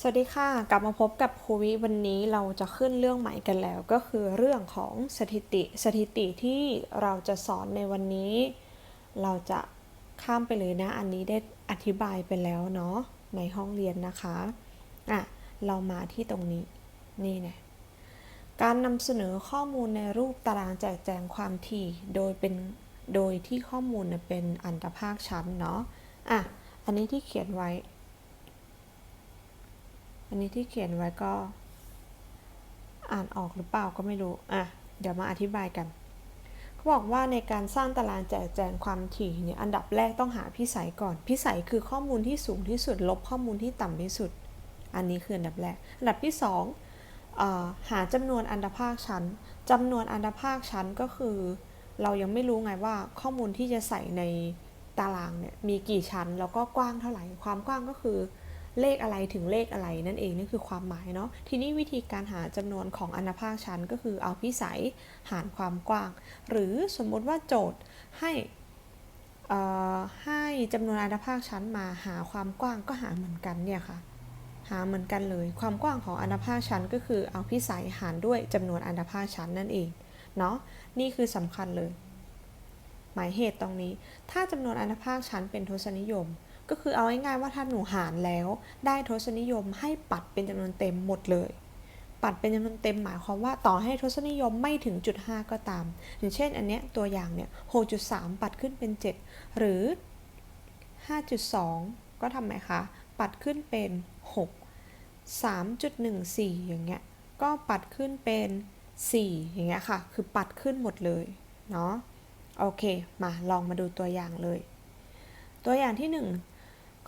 สวัสดีค่ะ กลับมาพบกับครูวิวันนี้เราจะขึ้นเรื่องใหม่กันแล้ว ก็คือเรื่องของสถิติสถิติที่เราจะสอนในวันนี้ เราจะข้ามไปเลยนะ อันนี้ได้อธิบายไปแล้วเนาะในห้องเรียนนะคะอะเรามาที่ตรงนี้นี่นะการนำเสนอข้อมูลในรูปตารางแจกแจงความถี่โดยเป็นโดยที่ข้อมูลเป็นอันตภาคชั้นเนาะอะอันนี้ที่เขียนไว้ อันนี้ที่เขียนไว้ก็ อ่านออกหรือเปล่าก็ไม่รู้ อะ เดี๋ยวมาอธิบายกันเขาบอกว่าในการสร้างตารางแจกแจงความถี่เนี่ย อันดับแรกต้องหาพิสัยก่อน พิสัยคือข้อมูลที่สูงที่สุด ลบข้อมูลที่ต่ำที่สุด อันนี้คืออันดับแรก อันดับที่สองเอ่อหาจำนวนอันดภาคชั้นจำนวนอันดภาคชั้นก็คือ เรายังไม่รู้ไงว่าข้อมูลที่จะใส่ในตารางเนี่ยมีกี่ชั้นแล้วก็กว้างเท่าไหร่ ความกว้างก็คือ เลขอะไรถึงเลขอะไรนั่นเองนี่คือความหมายเนาะทีนี้วิธีการหาจำนวนของอนุภาคชั้นก็คือเอาพิสัยหารความกว้าง หรือสมมุติว่าโจทย์ให้ให้จำนวนอนุภาคชั้นมาหาความกว้างก็หาเหมือนกันเนี่ยค่ะหาเหมือนกันเลย ความกว้างของอนุภาคชั้นก็คือเอาพิสัยหารด้วยจำนวนอนุภาคชั้นนั่นเองเนาะนี่คือสำคัญเลย หมายเหตุตรงนี้ ถ้าจำนวนอนุภาคชั้นเป็นทศนิยม ก็คือเอาง่ายๆว่าถ้าหนูหารแล้ว ได้ทศนิยมให้ปัดเป็นจำนวนเต็มหมดเลย ปัดเป็นจำนวนเต็มหมายความว่าต่อให้ทศนิยมไม่ถึงจุด5ก็ตาม อย่างเช่นอันเนี้ยตัวอย่างเนี่ย6.3 ปัดขึ้นเป็น 7 หรือ 5.2 ก็ทำไมคะ ปัดขึ้นเป็น 6 3.14 อย่างเงี้ย ก็ปัดขึ้นเป็น 4 อย่างเงี้ยค่ะ คือปัดขึ้นหมดเลยเนาะ โอเค มาลองมาดูตัวอย่างเลย ตัวอย่างที่ 1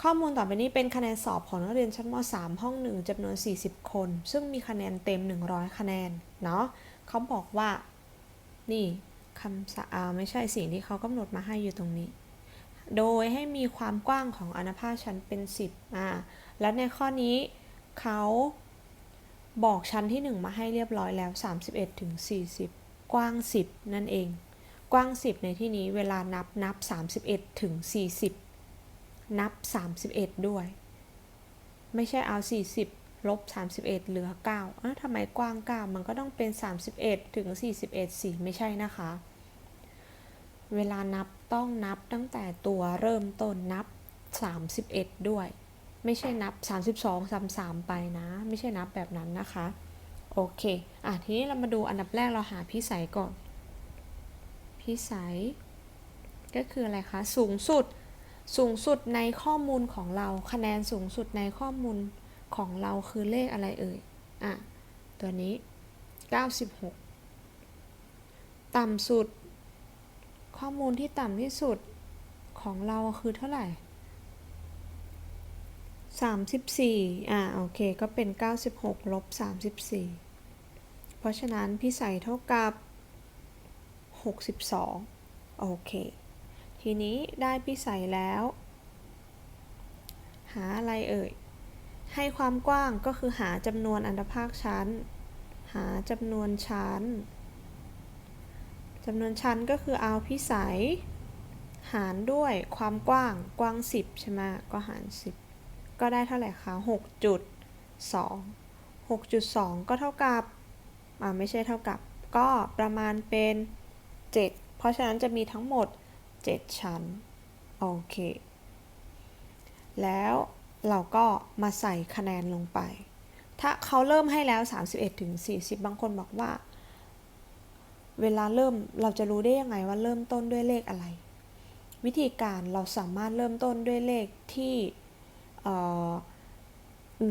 ข้อมูลต่อไปนี้เป็นคะแนนสอบของนักเรียนชั้นม .3 ห้องหนึ่งจำนวน 40 คน ซึ่งมีคะแนนเต็ม 100 คะแนน เนาะเขาบอกว่า นี่คำสาไม่ใช่สิ่งที่เขากำหนดมาให้อยู่ตรงนี้ โดยให้มีความกว้างของอนุภาคชั้นเป็น 10 อ่า และในข้อนี้เขาบอกชั้นที่ 1 มาให้เรียบร้อยแล้ว 31ถึง40 กว้าง 10 นั่นเอง กว้าง 10 ในที่นี้เวลานับนับ 31ถึง40 นับ 31 ด้วย ไม่ใช่เอา 40 ลบ 31 เหลือ9อ้าทำไมกว้าง 9 มันก็ต้องเป็น 31 ถึง 41สิไม่ใช่นะคะ เวลานับต้องนับตั้งแต่ตัวเริ่มต้นนับ 31 ด้วย ไม่ใช่นับ 32 33 ไปนะ ไม่ใช่นับแบบนั้นนะคะ โอเค อะ ทีนี้เรามาดูอันดับแรกเราหาพิสัยก่อน พิสัย ก็คืออะไรคะ สูงสุด สูงสุดในข้อมูลของเรา คะแนนสูงสุดในข้อมูลของเราคือเลขอะไรเอ่ย อะ ตัวนี้ 96 ต่ำสุด ข้อมูลที่ต่ำที่สุดของเราคือเท่าไหร่ 34 อ่าโอเค ก็เป็น 96 ลบ 34 เพราะฉะนั้นพิสัยเท่ากับ 62 โอเค ทีนี้ได้พิสัยแล้ว หาอะไรเอ่ย ให้ความกว้างก็คือหาจำนวนอันดภาคชั้น หาจำนวนชั้นจำนวนชั้นก็คือเอาพิสัย หารด้วยความกว้างกว้าง 10 ใช่ไหมก็หาร 10 ก็ได้เท่าไหร่คะ6.2 6.2 ก็เท่ากับอ่าไม่ใช่เท่ากับ ก็ประมาณเป็น 7 เพราะฉะนั้นจะมีทั้งหมด 7 ชั้น โอเค แล้วเราก็มาใส่คะแนนลงไป ถ้าเขาเริ่มให้แล้ว 31ถึง40 บางคนบอกว่า เวลาเริ่มเราจะรู้ได้ยังไงว่าเริ่มต้นด้วยเลขอะไร วิธีการเราสามารถเริ่มต้นด้วยเลขที่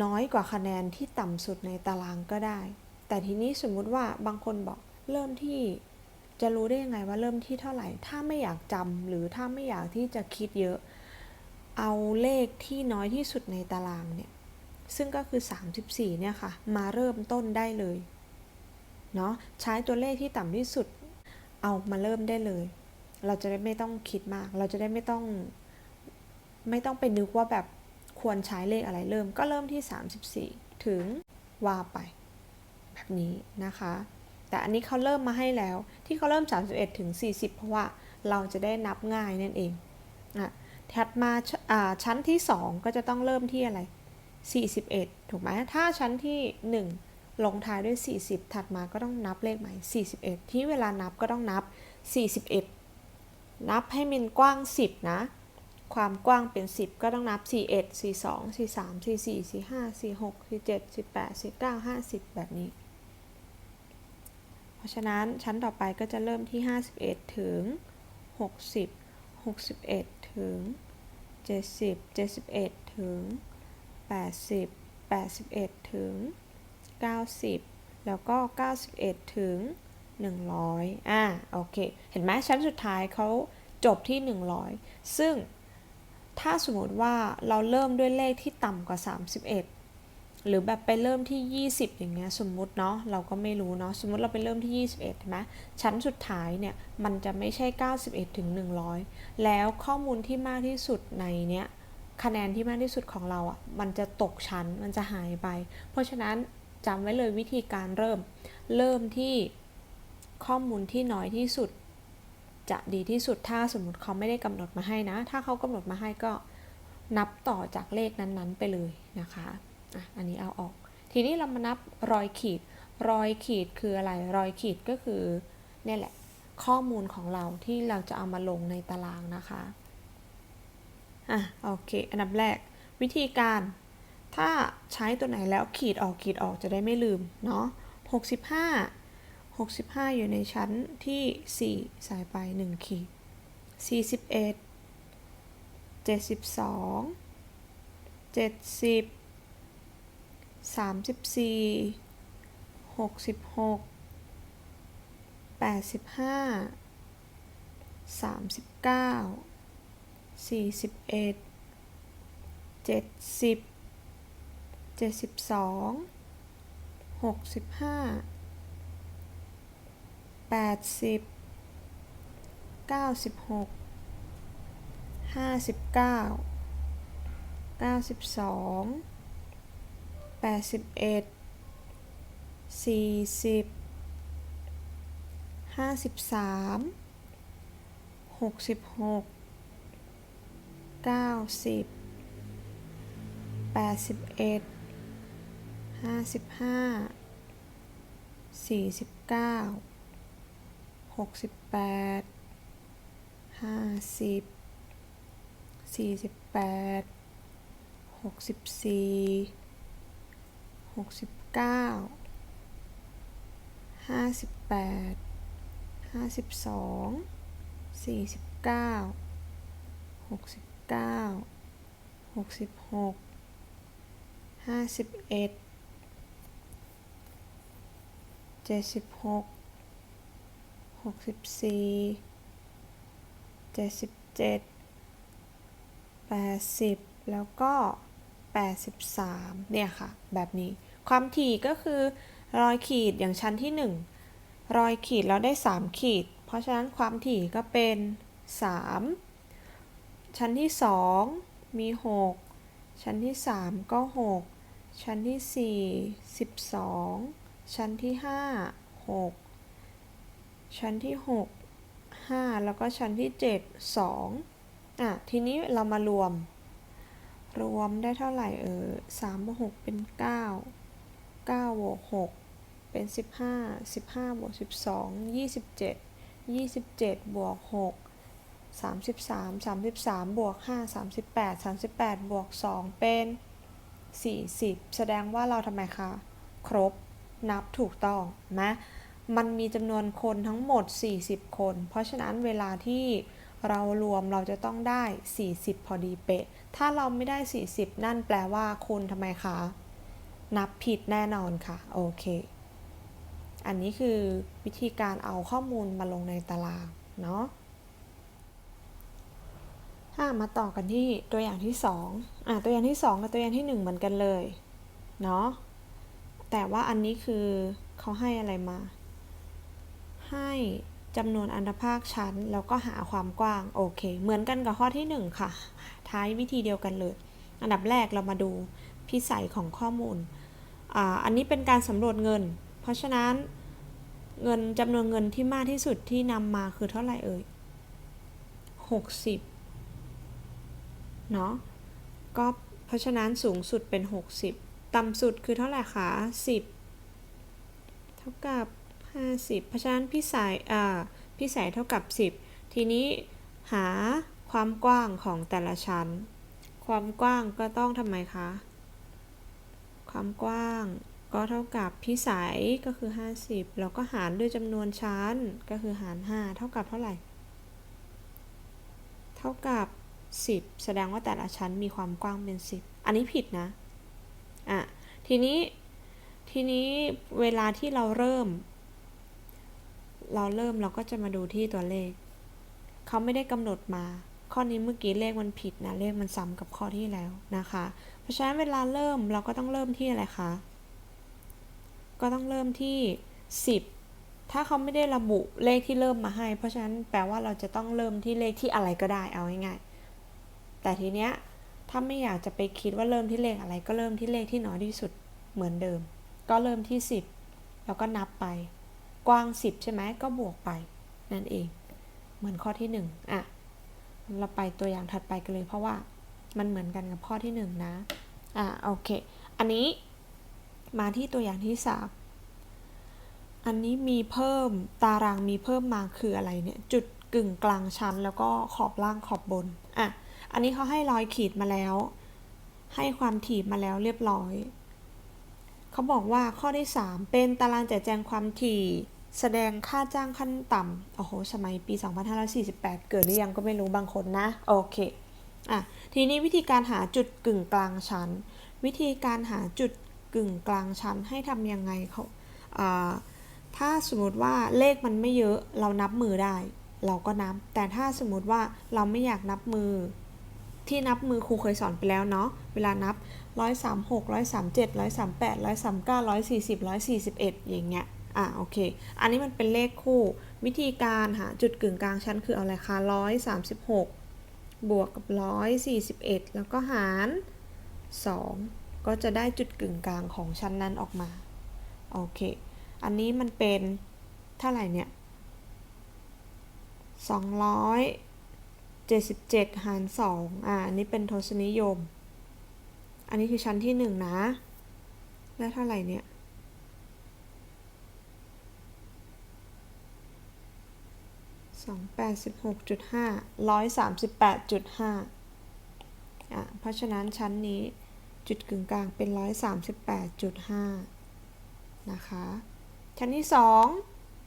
น้อยกว่าคะแนนที่ต่ำสุดในตารางก็ได้ แต่ทีนี้สมมุติว่าบางคนบอกเริ่มที่ จะรู้ได้ยังไงว่าเริ่มที่เท่าไหร่ ถ้าไม่อยากจำหรือถ้าไม่อยากที่จะคิดเยอะ เอาเลขที่น้อยที่สุดในตารางเนี่ย ซึ่งก็คือ 34 เนี่ยค่ะ มาเริ่มต้นได้เลย เนาะใช้ตัวเลขที่ต่ำที่สุด เอามาเริ่มได้เลย เราจะได้ไม่ต้องคิดมาก เราจะได้ไม่ต้อง ไม่ต้องไปนึกว่าแบบควรใช้เลขอะไรเริ่ม ก็เริ่มที่ 34 ถึงว่าไป แบบนี้นะคะ แต่อันนี้เขาเริ่มมาให้แล้ว ที่เขาเริ่ม 31ถึง40 เพราะว่าเราจะได้นับง่ายนั่นเองอะถัดมาช,ชั้นที่ 2 ก็จะต้องเริ่มที่อะไร 41 ถูกไหมถ้าชั้นที่ 1 ลงท้ายด้วย 40 ถัดมาก็ต้องนับเลขใหม่ 41 ที่เวลานับก็ต้องนับ 41 นับให้มันกว้าง 10 นะ ความกว้างเป็น 10 ก็ต้องนับ 41 42 43 44 45 46 47 18 19 50 แบบนี้ ราะฉะนั้นชั้นต่อไปก็จะเริ่มที่ 51 ถึง 60 61 ถึง 70 71 ถึง 80 81 ถึง 90 แล้วก็ 91 ถึง 100 อ่าโอเค เห็นไหมชั้นสุดท้ายเขาจบที่ 100 ซึ่งถ้าสมมติว่าเราเริ่มด้วยเลขที่ต่ำกว่า 31 หรือแบบไปเริ่มที่ 20 อย่างเงี้ยสมมุติเนาะเราก็ไม่รู้เนาะสมมุติเราไปเริ่มที่ 21ใช่ไหมชั้นสุดท้ายเนี่ยมันจะไม่ใช่ 91ถึง100 แล้วข้อมูลที่มากที่สุดในเนี้ยคะแนนที่มากที่สุดของเราอะ่ะมันจะตกชั้นมันจะหายไป เพราะฉะนั้นจำไว้เลยวิธีการเริ่ม เริ่มที่ข้อมูลที่น้อยที่สุด จะดีที่สุดถ้าสมมติเขาไม่ได้กำหนดมาให้นะ ถ้าเขากำหนดมาให้ก็นับต่อจากเลขนั้นๆไปเลยนะคะ อะอันนี้เอาออก ทีนี้เรามานับรอยขีด รอยขีดคืออะไร รอยขีดก็คือเนี่ยแหละ ข้อมูลของเราที่เราจะเอามาลงในตารางนะคะ อะโอเค อันดับแรก วิธีการ ถ้าใช้ตัวไหนแล้วขีดออกขีดออกจะได้ไม่ลืมเนาะ65 65 อยู่ในชั้นที่4ใส่ไป 1 ขีด 41 72 70 34 66 85 39 41 70 72 65 80 96 59 92 81 40 53 66 90 81 55 49 68 50 48 64 69 58 52 49 69 66 51 76 64 77 80แปดสิบเอ็ดสี่สิบห้าสิบสามหกสิบหกเก้าสิบแปดสิบเอ็ดห้าสิบห้าสี่สิบเก้าหกสิบแปดห้าสิบสี่สิบแปดหกสิบสี่ ล้วก็83เนี่ยค่ะ แบบนี้ ความถี่ก็คือรอยขีดอย่างชั้นที่ 1 รอยขีดเราได้ 3 ขีด เพราะฉะนั้นความถี่ก็เป็น 3 ชั้นที่ 2 มี 6 ชั้นที่ 3 ก็ 6 ชั้นที่ 4 12 ชั้นที่ 5 6 ชั้นที่ 6 5 แล้วก็ชั้นที่ 7 2อะทีนี้เรามารวม รวมได้เท่าไหร่เออ3บวก6เป็น 9 9บวก6เป็น 15 15บวก12 27 27บวก6 33 33บวก5 38 38บวก2เป็น 40 แสดงว่าเราทำไมคะ ครบนับถูกต้องนะมันมีจำนวนคนทั้งหมด 40 คน เพราะฉะนั้นเวลาที่เรารวมเราจะต้องได้ 40 พอดีเป๊ะ ถ้าเราไม่ได้ 40 นั่นแปลว่าคุณทำไมคะ นับผิดแน่นอนค่ะ โอเค อันนี้คือวิธีการเอาข้อมูลมาลงในตารางเนาะถ้ามาต่อกันที่ตัวอย่างที่2อะตัวอย่างที่ 2 กับตัวอย่างที่ 1 เหมือนกันเลย เนาะ แต่ว่าอันนี้คือเขาให้อะไรมา ให้จำนวนอันดภาคชั้น แล้วก็หาความกว้าง โอเค เหมือนกันกับข้อที่ 1 ค่ะ ท้ายวิธีเดียวกันเลย อันดับแรกเรามาดู พิสัยของข้อมูลออันนี้เป็นการสำรวจเงิน เพราะฉะนั้นเงินจำนวนเงินที่มากที่สุดที่นำมาคือเท่าไหร่เอ่ย60เนาะก็เพราะฉะนั้นสูงสุดเป็น 60 ต่ำสุดคือเท่าไหร่คะ10 เท่ากับ 50 เพราะฉะนั้นพี่สายอ่าพี่สายเท่ากับ 10 ทีนี้หาความกว้างของแต่ละชั้น ความกว้างก็ต้องทำไมคะ ความกว้าง ก็เท่ากับพี่สายก็คือ 50 แล้วก็หารด้วยจำนวนชั้นก็คือหาร 5 เท่ากับเท่าไหร่ เท่ากับ 10 แสดงว่าแต่ละชั้นมีความกว้างเป็น 10 อันนี้ผิดนะ อะ ทีนี้ ทีนี้เวลาที่เราเริ่ม เราเริ่มเราก็จะมาดูที่ตัวเลข เขาไม่ได้กำหนดมา ข้อนี้เมื่อกี้เลขมันผิดนะ เลขมันซ้ำกับข้อที่แล้วนะคะ เพราะฉะนั้นเวลาเริ่มเราก็ต้องเริ่มที่อะไรคะ ก็ต้องเริ่มที่ 10 ถ้าเขาไม่ได้ระบุเลขที่เริ่มมาให้ เพราะฉะนั้นแปลว่าเราจะต้องเริ่มที่เลขที่อะไรก็ได้เอาง่ายๆ แต่ทีเนี้ยถ้าไม่อยากจะไปคิดว่าเริ่มที่เลขอะไร ก็เริ่มที่เลขที่น้อยที่สุดเหมือนเดิม ก็เริ่มที่ 10 แล้วก็นับไป กว้าง 10 ใช่ไหมก็บวกไปนั่นเอง เหมือนข้อที่1อะเราไปตัวอย่างถัดไปกันเลยเพราะว่า มันเหมือนกันกับข้อที่1นะอะโอเค อันนี้มาที่ตัวอย่างที่3อันนี้มีเพิ่มตารางมีเพิ่มมาคืออะไรเนี่ยจุดกึ่งกลางชั้นแล้วก็ขอบล่างขอบบนอะอันนี้เขาให้รอยขีดมาแล้ว ให้ความถี่มาแล้วเรียบร้อยเขาบอกว่าข้อที่ 3 เป็นตารางแจกแจงความถี่แสดงค่าจ้างขั้นต่ำโอ้โห สมัยปี 2548 เกิดหรือยังก็ไม่รู้บางคนนะ โอเค อะทีนี้วิธีการหาจุดกึ่งกลางชั้น วิธีการหาจุดกึ่งกลางชั้นให้ทำยังไงเขาถ้าสมมติว่าเลขมันไม่เยอะเรานับมือได้ เราก็นับ แต่ถ้าสมมติว่าเราไม่อยากนับมือ ที่นับมือครูเคยสอนไปแล้วเนาะเวลานับ 136 137 138 139 140 141 อย่างเงี้ยอะโอเค อันนี้มันเป็นเลขคู่ วิธีการหาจุดกึ่งกลางชั้นคือเอาอะไรคะ136 บวกกับ 141 แล้วก็หาร 2 ก็จะได้จุดกึ่งกลางของชั้นนั้นออกมา โอเค อันนี้มันเป็นเท่าไหร่เนี่ย 277 หาร 2 อ่า อันนี้เป็นทศนิยม อันนี้คือชั้นที่ 1 นะ แล้วเท่าไหร่เนี่ย สองแปดสิบหกจุดห้าร้อยสามสิบแปดจุดห้าอะเพราะฉะนั้นชั้นนี้จุดกึ่งกลางเป็นร้อยสามสิบแปดจุดห้านะคะ ชั้นที่สอง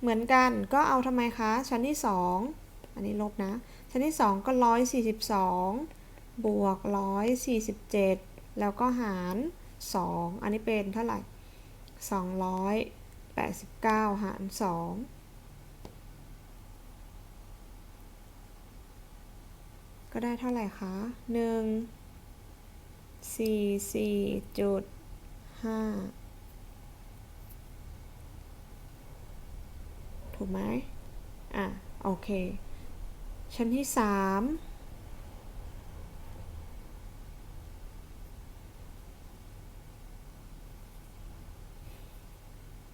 เหมือนกันก็เอาทำไมคะ ชั้นที่สองอันนี้ลบนะ ชั้นที่สองก็ร้อยสี่สิบสองบวกร้อยสี่สิบเจ็ดแล้วก็หารสองอันนี้เป็นเท่าไหร่สองร้อยแปดสิบเก้าหารสอง ก็ได้เท่าไหร่คะหนึ่งสี่สี่จุดห้าถูกไหมอะ โอเค ชั้นที่สาม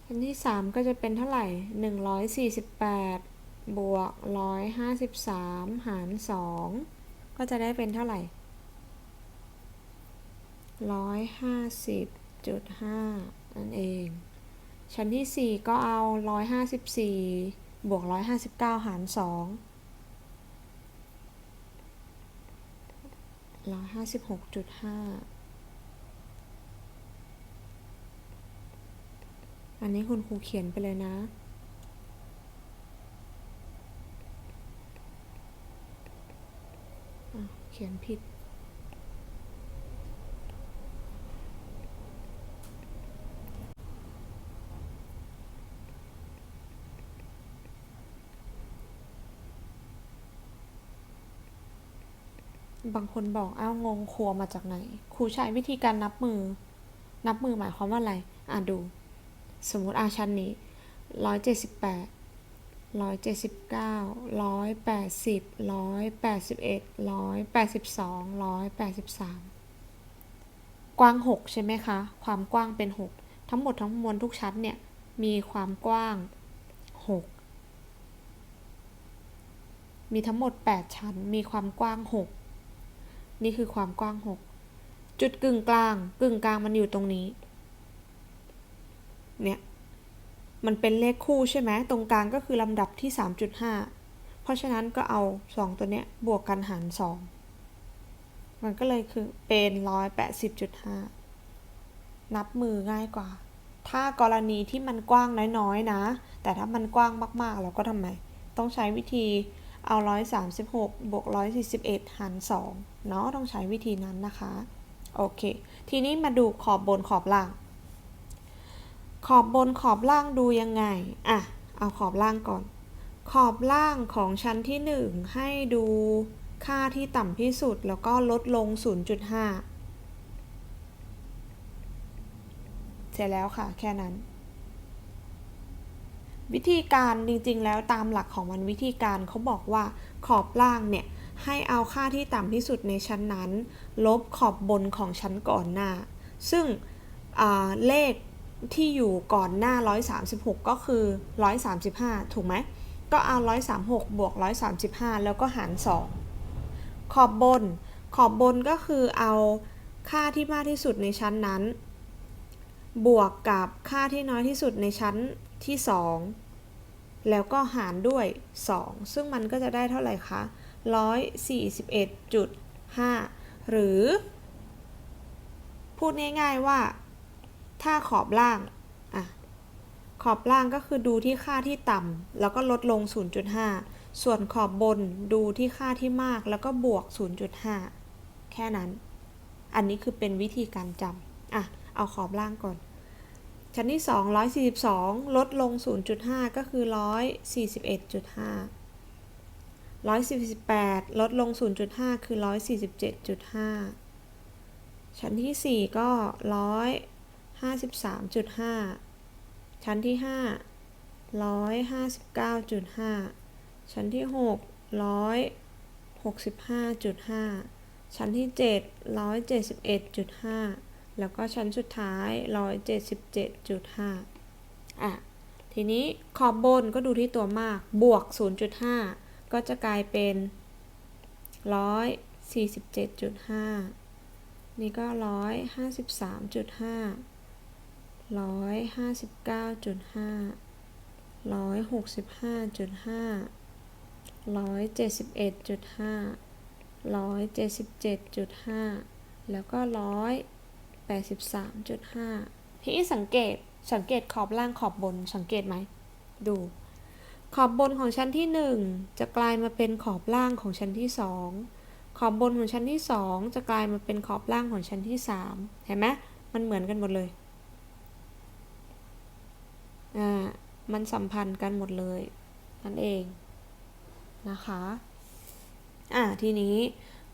ชั้นที่สามก็จะเป็นเท่าไหร่หนึ่งร้อยสี่สิบแปดบวกร้อยห้าสิบสามหารสอง ก็จะได้เป็นเท่าไหร่ร้อยห้าสิบจุดห้านั่นเอง ชั้นที่สี่ก็เอาร้อยห้าสิบสี่บวกร้อยห้าสิบเก้าหารสองร้อยห้าสิบหกจุดห้าอันนี้คุณครูเขียนไปเลยนะ อะ เขียนผิด บางคนบอกอ้าวงงครัวมาจากไหน ครูใช้วิธีการนับมือ นับมือหมายความว่าอะไร อะดู สมมติอาชั้นนี้ร้อยเจ็ดสิบแปด ร้อยเจ็ดสิบเก้าร้อยแปดสิบร้อยแปดสิบเอ็ดร้อยแปดสิบสองร้อยแปดสิบสามกว้างหกใช่ไหมคะ ความกว้างเป็นหกทั้งหมดทั้งมวลทุกชั้นเนี่ย มีความกว้างหกมีทั้งหมดแปดชั้น มีความกว้างหกนี่คือความกว้างหกจุดกึ่งกลาง กึ่งกลางมันอยู่ตรงนี้ เนี่ย มันเป็นเลขคู่ใช่ไหมตรงกลางก็คือลำดับที่ 3.5 เพราะฉะนั้นก็เอา 2 ตัวเนี้ยบวกกันหาร 2 มันก็เลยคือเป็น 180.5 นับมือง่ายกว่า ถ้ากรณีที่มันกว้างน้อยๆนะ แต่ถ้ามันกว้างมากๆ เราก็ทำไม ต้องใช้วิธีเอา 136 บวก 141 หาร 2 เนาะต้องใช้วิธีนั้นนะคะ โอเค ทีนี้มาดูขอบบนขอบล่าง ขอบบนขอบล่างดูยังไง อะ เอาขอบล่างก่อน ขอบล่างของชั้นที่ 1 ให้ดูค่าที่ต่ำที่สุดแล้วก็ลดลง 0.5 เสร็จแล้วค่ะ แค่นั้น วิธีการจริงๆ แล้วตามหลักของมันวิธีการเขาบอกว่าขอบล่างเนี่ย ให้เอาค่าที่ต่ำที่สุดในชั้นนั้น ลบขอบบนของชั้นก่อนหน้า ซึ่งเลข ที่อยู่ก่อนหน้า 136 ก็คือ 135 ถูกไหม ก็เอา 136 บวก 135 แล้วก็หาร 2 ขอบบน ขอบบนก็คือเอาค่าที่มากที่สุดในชั้นนั้น บวกกับค่าที่น้อยที่สุดในชั้นที่ 2 แล้วก็หารด้วย 2 ซึ่งมันก็จะได้เท่าไหร่คะ 141.5 หรือ พูดง่ายๆว่า ถ้าขอบล่างอะขอบล่างก็คือดูที่ค่าที่ต่ำแล้วก็ลดลง 0.5 ส่วนขอบบนดูที่ค่าที่มากแล้วก็บวก 0.5 แค่นั้น อันนี้คือเป็นวิธีการจำอะ เอาขอบล่างก่อน ชั้นที่ 2 142 ลดลง 0.5 ก็คือ 141.5 148 ลดลง 0.5 คือ 147.5 ชั้นที่ 4 ก็ 53.5 ชั้นที่ 5 159.5 ชั้นที่ 6 165.5 ชั้นที่ 7 171.5 แล้วก็ชั้นสุดท้าย 177.5 อะ ทีนี้ขอบบนก็ดูที่ตัวมาก บวก 0.5 ก็จะกลายเป็น 147.5 นี่ก็ 153.5 159.5 165.5 171.5 177.5แล้วก็183.5ทีนี้สังเกตสังเกตขอบล่างขอบบนสังเกตไหม ดู ขอบบนของชั้นที่1จะกลายมาเป็นขอบล่างของชั้นที่2ขอบบนของชั้นที่2จะกลายมาเป็นขอบล่างของชั้นที่3เห็นไหมมันเหมือนกันหมดเลย อ่ามันสัมพันธ์กันหมดเลย นั่นเองนะคะอ่าทีนี้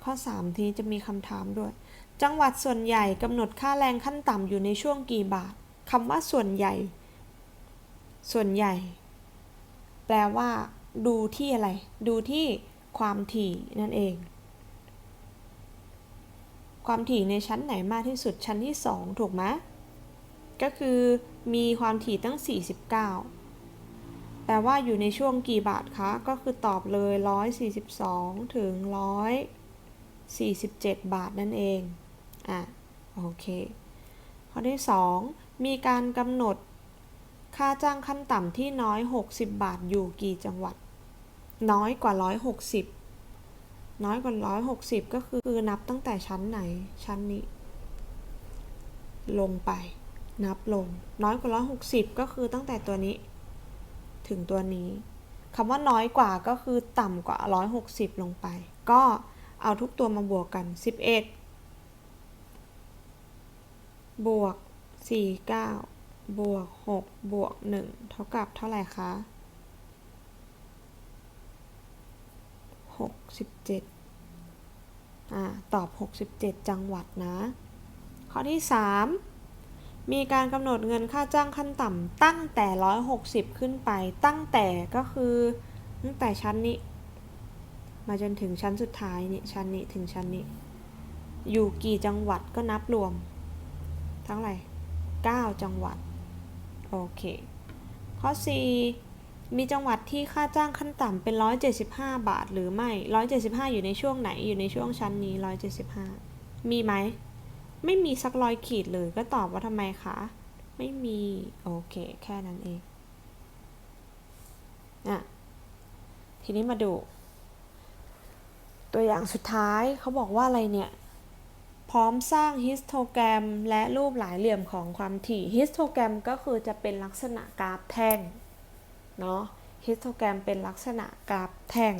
ข้อ 3 ทีจะมีคำถามด้วย จังหวัดส่วนใหญ่กำหนดค่าแรงขั้นต่ำอยู่ในช่วงกี่บาทคำว่าส่วนใหญ่ ส่วนใหญ่ แปลว่า ดูที่อะไร ดูที่ความถี่นั่นเอง ความถี่ในชั้นไหนมากที่สุดชั้นที่ 2 ถูกไหม ก็คือมีความถี่ตั้ง 49แปลว่าอยู่ในช่วงกี่บาทคะ ก็คือตอบเลย 142 ถึง 147 บาทนั่นเอง อะ โอเค ข้อที่ 2 มีการกำหนดค่าจ้างขั้นต่ำที่น้อย 60 บาทอยู่กี่จังหวัด น้อยกว่า 160 น้อยกว่า 160 ก็คือนับตั้งแต่ชั้นไหน ชั้นนี้ ลงไป นับลง น้อยกว่า160ก็คือตั้งแต่ตัวนี้ ถึงตัวนี้คำว่าน้อยกว่าก็คือต่ำกว่า160ลงไป ก็เอาทุกตัวมาบวกกัน11บวก49บวก6บวก1เท่ากับเท่าไหร่คะ67อ่า ตอบ67จังหวัดนะ ข้อที่3มี มีการกำหนดเงินค่าจ้างขั้นต่ำตั้งแต่ 160 ขึ้นไป ตั้งแต่ก็คือตั้งแต่ชั้นนี้ มาจนถึงชั้นสุดท้ายนี่ชั้นนี้ถึงชั้นนี้ อยู่กี่จังหวัดก็นับรวม ทั้งไหร่9จังหวัด โอเค ข้อ 4 มีจังหวัดที่ค่าจ้างขั้นต่ำเป็น 175 บาทหรือไม่ 175 อยู่ในช่วงไหนอยู่ในช่วงชั้นนี้ 175 มีไหม ไม่มีสักรอยขีดเลยก็ตอบว่าทำไมคะ ไม่มี โอเค แค่นั้นเองอะทีนี้มาดู ตัวอย่างสุดท้ายเขาบอกว่าอะไรเนี่ย พร้อมสร้างฮิสโตแกรมและรูปหลายเหลี่ยมของความถี่ฮิสโตแกรมก็คือจะเป็นลักษณะกราฟแท่งเนาะฮิสโตแกรมเป็นลักษณะกราฟแท่ง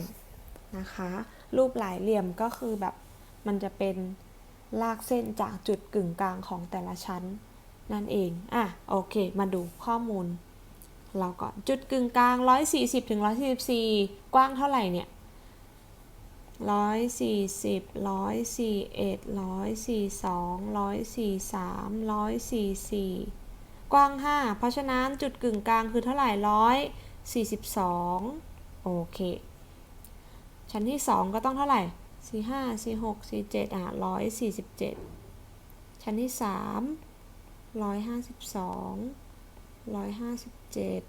นะคะ รูปหลายเหลี่ยมก็คือแบบมันจะเป็น ลากเส้นจากจุดกึ่งกลางของแต่ละชั้น นั่นเอง อะ โอเค มาดูข้อมูล เราก่อนจุดกึ่งกลาง 140ถึง144 กว้างเท่าไหร่เนี่ย 140 141 142 143 144 กว้าง 5 เพราะฉะนั้นจุดกึ่งกลางคือเท่าไหร่ 142 โอเค ชั้นที่ 2 ก็ต้องเท่าไหร่ 45 46 47อะ147ชั้นที่3 152 157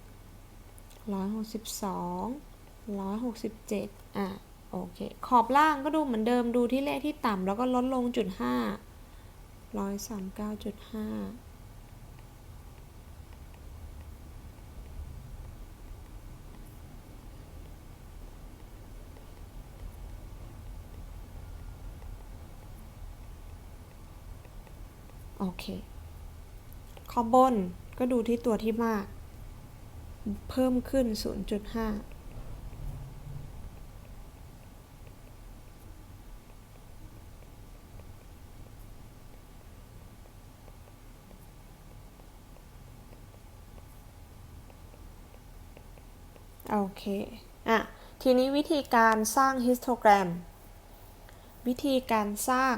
162 167อะโอเค ขอบล่างก็ดูเหมือนเดิมดูที่เลขที่ต่ำแล้วก็ลดลงจุดห้าร้อยสามเก้าจุดห้า เคขอบบนก็ดูที่ตัวที่มาก เพิ่มขึ้น 0.5โอเค อะ ทีนี้วิธีการสร้างฮิสโตแกรม วิธีการสร้าง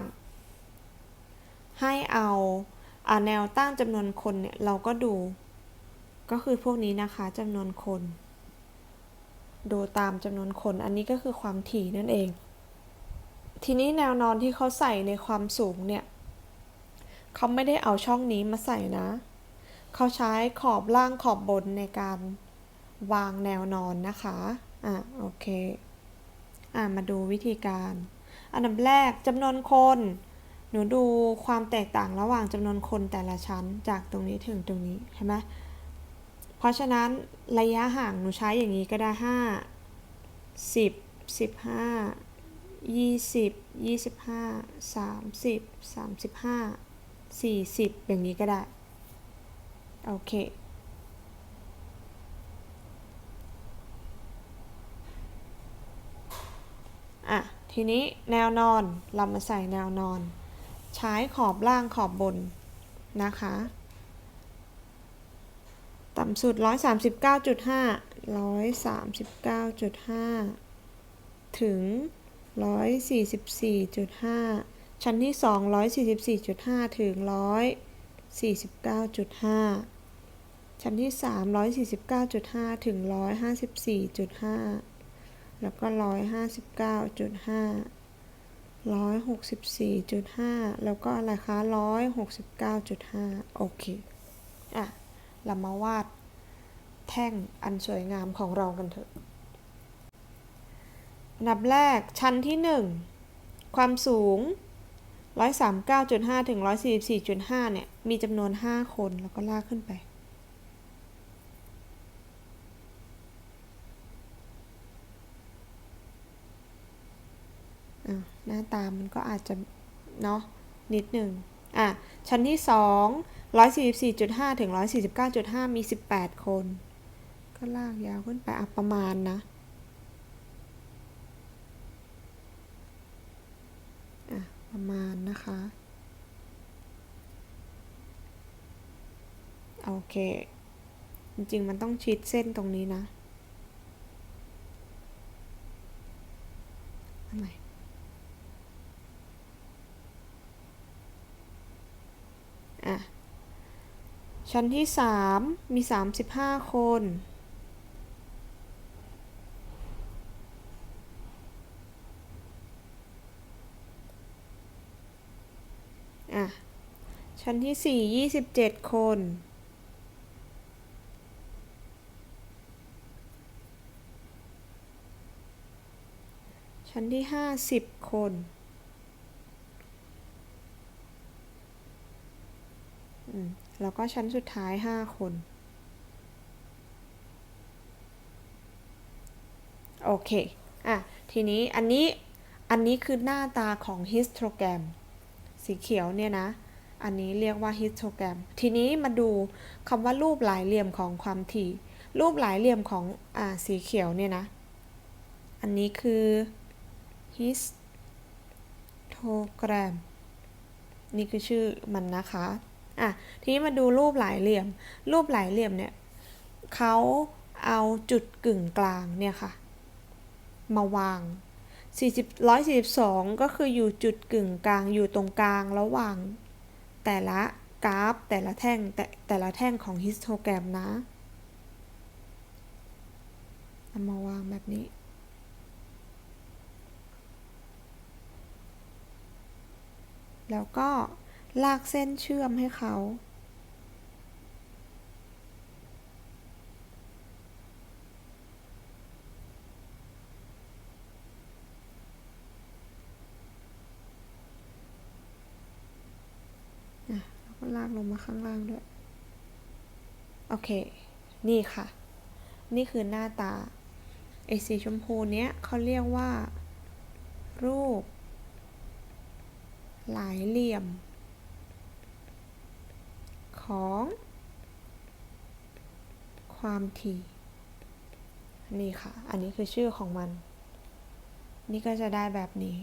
ให้เอา แนวตั้งจำนวนคนเนี่ยเราก็ดู ก็คือพวกนี้นะคะจำนวนคน ดูตามจำนวนคน อันนี้ก็คือความถี่นั่นเอง ทีนี้แนวนอนที่เขาใส่ในความสูงเนี่ยเขาไม่ได้เอาช่องนี้มาใส่นะ เขาใช้ขอบล่างขอบบนในการวางแนวนอนนะคะ อะโอเค อะมาดูวิธีการ อันดับแรกจำนวนคน หนูดูความแตกต่างระหว่างจำนวนคนแต่ละชั้นจากตรงนี้ถึงตรงนี้ใช่ไหมเพราะฉะนั้นระยะห่างหนูใช้อย่างนี้ก็ได้ห้าสิบสิบห้ายี่สิบยี่สิบห้าสามสิบสามสิบห้าสี่สิบอย่างนี้ก็ได้ โอเค อะ ทีนี้แนวนอน เรามาใส่แนวนอน ใช้ขอบล่างขอบบนนะคะต่ำสุด 139.5 139.5 ถึง 144.5 ชั้นที่ 2 144.5 ถึง 149.5 ชั้นที่ 3 149.5 ถึง 154.5 แล้วก็ร้ อยห้าสิบเก้าจุดห้าร้อยหกสิบสี่จุดห้าแล้วก็อะไรคะร้อยหกสิบเก้าจุดห้าโอเค อะ เรามาวาดแท่งอันสวยงามของเรากันเถอะอันดับแรกชั้นที่หนึ่งความสูง 139.5 ถึง 144.5 เนี่ย มีจำนวน 5 คนแล้วก็ลากขึ้นไป อะหน้า ตามันก็อาจจะ เนาะนิดหนึ่งอะ ชั้นที่ 2 144.5 ถึง 149.5 มี 18 คน ก็ลากยาวขึ้นไปอะประมาณนะอะ ประมาณนะคะ โอเค จริงๆ มันต้องชิดเส้นตรงนี้นะทำไม อะ ชั้นที่สามมีสามสิบห้าคน อะ ชั้นที่สี่ยี่สิบเจ็ดคน ชั้นที่ห้าสิบคนอืม แล้วก็ชั้นสุดท้าย 5 คน โอเค อะ ทีนี้อันนี้ อันนี้คือหน้าตาของฮิสโตรแกรมสีเขียวเนี่ยนะ อันนี้เรียกว่าฮิสโตรแกรมทีนี้มาดูคำว่ารูปหลายเหลี่ยมของความถี่ รูปหลายเหลี่ยมของอ่าสีเขียวเนี่ยนะ อันนี้คือฮิสโตรแกรมนี่คือชื่อมันนะคะ อะทีนี้มาดูรูปหลายเหลี่ยม รูปหลายเหลี่ยมเนี่ยเขาเอาจุดกึ่งกลางเนี่ยค่ะ มาวาง 40 142 ก็คืออยู่จุดกึ่งกลางอยู่ตรงกลางระหว่าง แต่ละกราฟแต่ละแท่งแต่แต่ละแท่งของฮิสโตแกรมนะเอามาวางแบบนี้ แล้วก็ ลากเส้นเชื่อมให้เขา แล้วก็ลากลงมาข้างล่างด้วย โอเค นี่ค่ะ นี่คือหน้าตาไอสีชมพูเนี้ยเขาเรียกว่า รูป หลายเหลี่ยม ของ ความถี่ นี่ค่ะ อันนี้คือชื่อของมัน นี่ก็จะได้แบบนี้